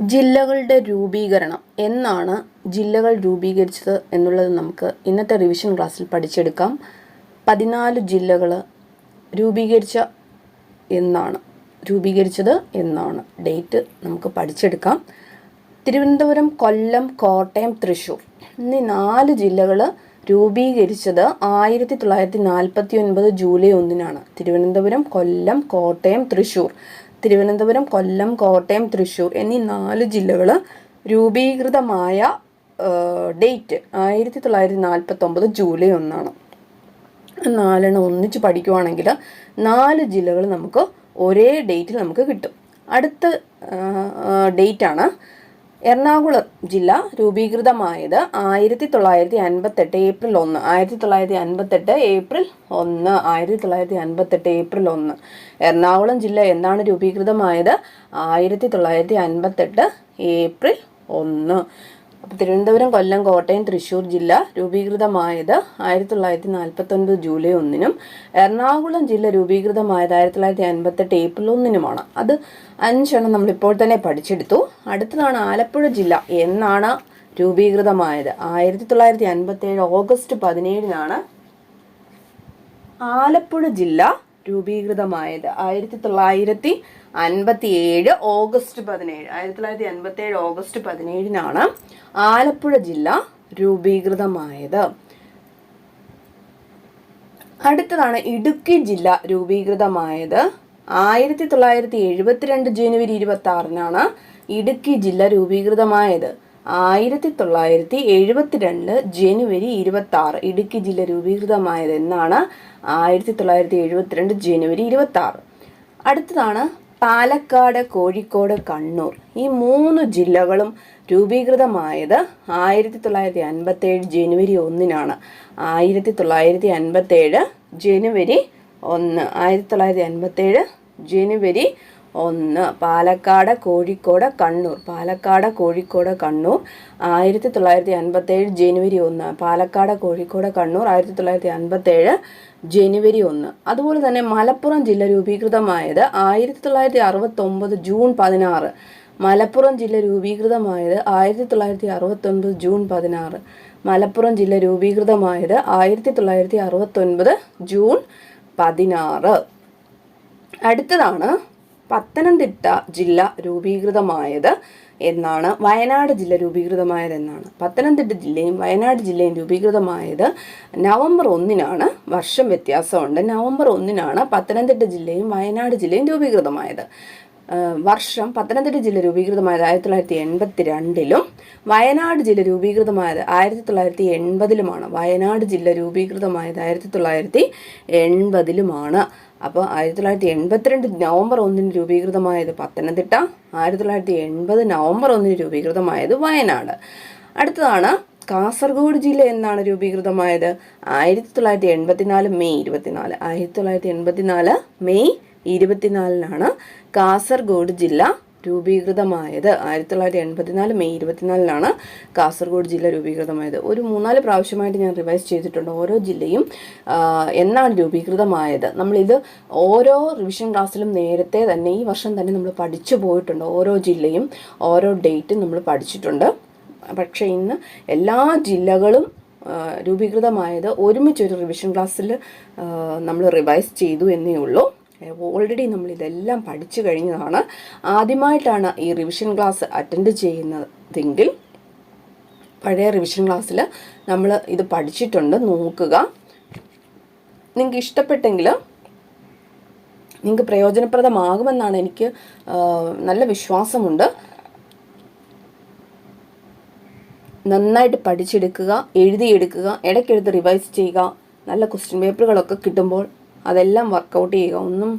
ജില്ലകളുടെ രൂപീകരണം എന്നാണ് ജില്ലകൾ രൂപീകരിച്ചത് എന്നുള്ളത് നമുക്ക് ഇന്നത്തെ റിവിഷൻ ക്ലാസ്സിൽ പഠിച്ചെടുക്കാം. പതിനാല് ജില്ലകൾ രൂപീകരിച്ച എന്നാണ് രൂപീകരിച്ചത് എന്നാണ് ഡേറ്റ് നമുക്ക് പഠിച്ചെടുക്കാം. തിരുവനന്തപുരം കൊല്ലം കോട്ടയം തൃശ്ശൂർ എന്നീ നാല് ജില്ലകൾ രൂപീകരിച്ചത് ആയിരത്തി തൊള്ളായിരത്തി നാൽപ്പത്തി ഒൻപത് ജൂലൈ ഒന്നിനാണ്. തിരുവനന്തപുരം കൊല്ലം കോട്ടയം തൃശ്ശൂർ തിരുവനന്തപുരം കൊല്ലം കോട്ടയം തൃശ്ശൂർ എന്നീ നാല് ജില്ലകൾ രൂപീകൃതമായ ഡേറ്റ് ആയിരത്തി തൊള്ളായിരത്തി നാൽപ്പത്തൊമ്പത് ജൂലൈ ഒന്നാണ്. നാലെണ്ണം ഒന്നിച്ച് പഠിക്കുവാണെങ്കിൽ നാല് ജില്ലകൾ നമുക്ക് ഒരേ ഡേറ്റിൽ നമുക്ക് കിട്ടും. അടുത്ത ഡേറ്റാണ് എറണാകുളം ജില്ല രൂപീകൃതമായത് ആയിരത്തി തൊള്ളായിരത്തി അൻപത്തെട്ട് ഏപ്രിൽ ഒന്ന്. ആയിരത്തി തൊള്ളായിരത്തി അൻപത്തെട്ട് ഏപ്രിൽ ഒന്ന്. ആയിരത്തി തൊള്ളായിരത്തി അൻപത്തെട്ട് ഏപ്രിൽ ഒന്ന്. എറണാകുളം ജില്ല എന്നാണ് രൂപീകൃതമായത്? ആയിരത്തി തൊള്ളായിരത്തി അൻപത്തെട്ട് ഏപ്രിൽ ഒന്ന്. അപ്പോൾ തിരുവനന്തപുരം കൊല്ലം കോട്ടയം തൃശ്ശൂർ ജില്ല രൂപീകൃതമായത് ആയിരത്തി തൊള്ളായിരത്തി നാൽപ്പത്തൊൻപത് ജൂലൈ ഒന്നിനും എറണാകുളം ജില്ല രൂപീകൃതമായത് ആയിരത്തി തൊള്ളായിരത്തി അൻപത്തെട്ട് ഏപ്രിൽ ഒന്നിനുമാണ് അത് അഞ്ചെണ്ണം നമ്മളിപ്പോൾ തന്നെ പഠിച്ചെടുത്തു. അടുത്തതാണ് ആലപ്പുഴ ജില്ല എന്നാണ് രൂപീകൃതമായത്. ആയിരത്തി തൊള്ളായിരത്തി അൻപത്തേഴ് ഓഗസ്റ്റ് പതിനേഴിനാണ് ആലപ്പുഴ ജില്ല രൂപീകൃതമായത്. ആയിരത്തി തൊള്ളായിരത്തി അൻപത്തി ഏഴ് ഓഗസ്റ്റ് പതിനേഴ്. ആയിരത്തി തൊള്ളായിരത്തി അൻപത്തി ഏഴ് ഓഗസ്റ്റ് പതിനേഴിനാണ് ആലപ്പുഴ ജില്ല രൂപീകൃതമായത്. അടുത്തതാണ് ഇടുക്കി ജില്ല രൂപീകൃതമായത്. ആയിരത്തി തൊള്ളായിരത്തി എഴുപത്തിരണ്ട് ജനുവരി ഇരുപത്തി ആറിനാണ് ഇടുക്കി ജില്ല രൂപീകൃതമായത്. ആയിരത്തി തൊള്ളായിരത്തി എഴുപത്തിരണ്ട് ജനുവരി ഇരുപത്തി ഇടുക്കി ജില്ല രൂപീകൃതമായത് എന്നാണ് ആയിരത്തി തൊള്ളായിരത്തി എഴുപത്തിരണ്ട് ജനുവരി ഇരുപത്തി അടുത്തതാണ് പാലക്കാട് കോഴിക്കോട് കണ്ണൂർ. ഈ മൂന്ന് ജില്ലകളും രൂപീകൃതമായത് ആയിരത്തി തൊള്ളായിരത്തി അൻപത്തേഴ് ജനുവരി ഒന്നിനാണ്. ആയിരത്തി തൊള്ളായിരത്തി അൻപത്തേഴ് ജനുവരി ഒന്ന്. ആയിരത്തി തൊള്ളായിരത്തി അൻപത്തേഴ് ജനുവരി ഒന്ന് പാലക്കാട് കോഴിക്കോട് കണ്ണൂർ. പാലക്കാട് കോഴിക്കോട് കണ്ണൂർ. ആയിരത്തി തൊള്ളായിരത്തി അൻപത്തേഴ് ജനുവരി ഒന്ന്. പാലക്കാട് കോഴിക്കോട് കണ്ണൂർ. ആയിരത്തി തൊള്ളായിരത്തി അൻപത്തേഴ് ജനുവരി ഒന്ന്. അതുപോലെ തന്നെ മലപ്പുറം ജില്ല രൂപീകൃതമായത് ആയിരത്തി തൊള്ളായിരത്തി അറുപത്തൊമ്പത് ജൂൺ പതിനാറ്. മലപ്പുറം ജില്ല രൂപീകൃതമായത് ആയിരത്തി തൊള്ളായിരത്തി അറുപത്തൊൻപത് ജൂൺ പതിനാറ്. മലപ്പുറം ജില്ല രൂപീകൃതമായത് ആയിരത്തി തൊള്ളായിരത്തി അറുപത്തൊൻപത് ജൂൺ പതിനാറ്. അടുത്തതാണ് പത്തനംതിട്ട ജില്ല രൂപീകൃതമായത് എന്നാണ് വയനാട് ജില്ല രൂപീകൃതമായത് എന്നാണ് പത്തനംതിട്ട ജില്ലയും വയനാട് ജില്ലയും രൂപീകൃതമായത് നവംബർ ഒന്നിനാണ്. വർഷം വ്യത്യാസമുണ്ട്. നവംബർ ഒന്നിനാണ് പത്തനംതിട്ട ജില്ലയും വയനാട് ജില്ലയും രൂപീകൃതമായത്. വർഷം പത്തനംതിട്ട ജില്ല രൂപീകൃതമായത് ആയിരത്തി തൊള്ളായിരത്തി എൺപത്തി രണ്ടിലും വയനാട് ജില്ല രൂപീകൃതമായത് ആയിരത്തി തൊള്ളായിരത്തി എൺപതിലുമാണ് വയനാട് ജില്ല രൂപീകൃതമായത് ആയിരത്തി തൊള്ളായിരത്തി എൺപതിലുമാണ് അപ്പോൾ ആയിരത്തി തൊള്ളായിരത്തി എൺപത്തിരണ്ട് നവംബർ ഒന്നിന് രൂപീകൃതമായത് പത്തനംതിട്ട ആയിരത്തി തൊള്ളായിരത്തി എൺപത് നവംബർ ഒന്നിന് രൂപീകൃതമായത് വയനാട്. അടുത്തതാണ് കാസർഗോഡ് ജില്ല എന്നാണ് രൂപീകൃതമായത്. ആയിരത്തി തൊള്ളായിരത്തി എൺപത്തിനാല് മെയ് ഇരുപത്തിനാല് ആയിരത്തി തൊള്ളായിരത്തി എൺപത്തിനാല് മെയ് ഇരുപത്തിനാലിനാണ് കാസർഗോഡ് ജില്ല രൂപീകൃതമായത്. ആയിരത്തി തൊള്ളായിരത്തി എൺപത്തിനാല് മെയ് ഇരുപത്തിനാലിനാണ് കാസർഗോഡ് ജില്ല രൂപീകൃതമായത്. ഒരു മൂന്നാൽ പ്രാവശ്യമായിട്ട് ഞാൻ റിവൈസ് ചെയ്തിട്ടുണ്ട് ഓരോ ജില്ലയും എന്നാണ് രൂപീകൃതമായത്. നമ്മളിത് ഓരോ റിവിഷൻ ക്ലാസ്സിലും നേരത്തെ തന്നെ ഈ വർഷം തന്നെ നമ്മൾ പഠിച്ചു പോയിട്ടുണ്ട്. ഓരോ ജില്ലയും ഓരോ ഡേറ്റും നമ്മൾ പഠിച്ചിട്ടുണ്ട്. പക്ഷേ ഇന്ന് എല്ലാ ജില്ലകളും രൂപീകൃതമായത് ഒരുമിച്ചൊരു റിവിഷൻ ക്ലാസ്സിൽ നമ്മൾ റിവൈസ് ചെയ്തു എന്നേ ഉള്ളൂ. ഓൾറെഡി നമ്മൾ ഇതെല്ലാം പഠിച്ചു കഴിഞ്ഞതാണ്. ആദ്യമായിട്ടാണ് ഈ റിവിഷൻ ക്ലാസ് അറ്റൻഡ് ചെയ്യുന്നതെങ്കിൽ പഴയ റിവിഷൻ ക്ലാസ്സിൽ നമ്മൾ ഇത് പഠിച്ചിട്ടുണ്ട്. നോക്കുക. നിങ്ങൾക്ക് ഇഷ്ടപ്പെട്ടെങ്കിൽ നിങ്ങൾക്ക് പ്രയോജനപ്രദമാകുമെന്നാണ് എനിക്ക് നല്ല വിശ്വാസമുണ്ട്. നന്നായിട്ട് പഠിച്ചെടുക്കുക എഴുതിയെടുക്കുക ഇടയ്ക്കെടുത്ത് റിവൈസ് ചെയ്യുക നല്ല ക്വസ്റ്റ്യൻ പേപ്പറുകളൊക്കെ കിട്ടുമ്പോൾ അതെല്ലാം വർക്കൗട്ട് ചെയ്യുക. ഒന്നും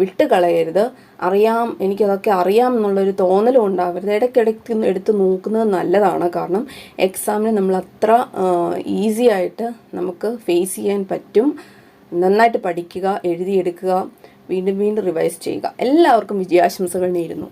വിട്ട് കളയരുത് അറിയാം എനിക്കതൊക്കെ അറിയാം എന്നുള്ളൊരു തോന്നലും ഉണ്ടാവരുത്. ഇടയ്ക്കിടയ്ക്ക് എടുത്ത് നോക്കുന്നത് നല്ലതാണ്. കാരണം എക്സാമിന് നമ്മൾ അത്ര ഈസി ആയിട്ട് നമുക്ക് ഫേസ് ചെയ്യാൻ പറ്റും. നന്നായിട്ട് പഠിക്കുക എഴുതിയെടുക്കുക വീണ്ടും വീണ്ടും റിവൈസ് ചെയ്യുക. എല്ലാവർക്കും വിജയാശംസകൾ നേരുന്നു.